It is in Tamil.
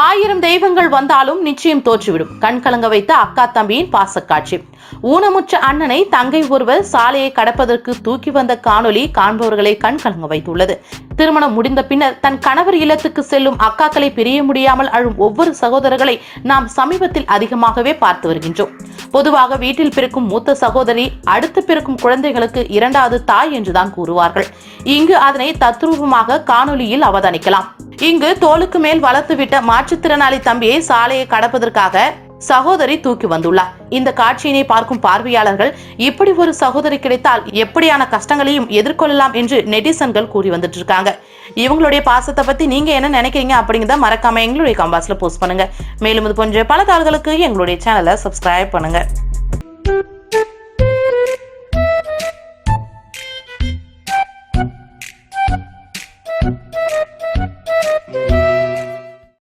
ஆயிரம் தெய்வங்கள் வந்தாலும் நிச்சயம் தோற்றுவிடும். கண் கலங்க வைத்த அக்கா தம்பியின் பாசக்காட்சி. ஊனமுற்ற அண்ணனை தங்கை ஒருவர் சாலையை கடப்பதற்கு தூக்கி வந்த காணொலி காண்பவர்களை கண் கலங்க வைத்துள்ளது. திருமணம் முடிந்த பின்னர் தன் கணவர் இல்லத்துக்கு செல்லும் அக்காக்களை பிரிய முடியாமல் அழும் ஒவ்வொரு சகோதரர்களை நாம் சமீபத்தில் அதிகமாகவே பார்த்து வருகின்றோம். பொதுவாக வீட்டில் பிறக்கும் மூத்த சகோதரி அடுத்து பிறக்கும் குழந்தைகளுக்கு இரண்டாவது தாய் என்றுதான் கூறுவார்கள். இங்கு அதனை தத்ரூபமாக காணொலியில் அவதானிக்கலாம். இங்கு தோளுக்கு மேல் வளர்த்துவிட்ட மாற்றுத்திறனாளி தம்பியை சாலையை கடப்பதற்காக சகோதரி தூக்கி வந்துள்ளார். இந்த காட்சியினை பார்க்கும் பார்வையாளர்கள் இப்படி ஒரு சகோதரி கிடைத்தால் எப்படியான கஷ்டங்களையும் எதிர்கொள்ளலாம் என்று நெட்டிசன்கள் கூறி வந்துட்டு இருக்காங்க இவங்களுடைய பாசத்தை பத்தி நீங்க என்ன நினைக்கிறீங்க அப்படிங்கிறத மறக்காம எங்களுடைய கம்பாஸ்ல போஸ்ட் பண்ணுங்க. மேலும் இது போன்ற பல தாள்களுக்கு எங்களுடைய சேனலை சப்ஸ்கிரைப் பண்ணுங்க.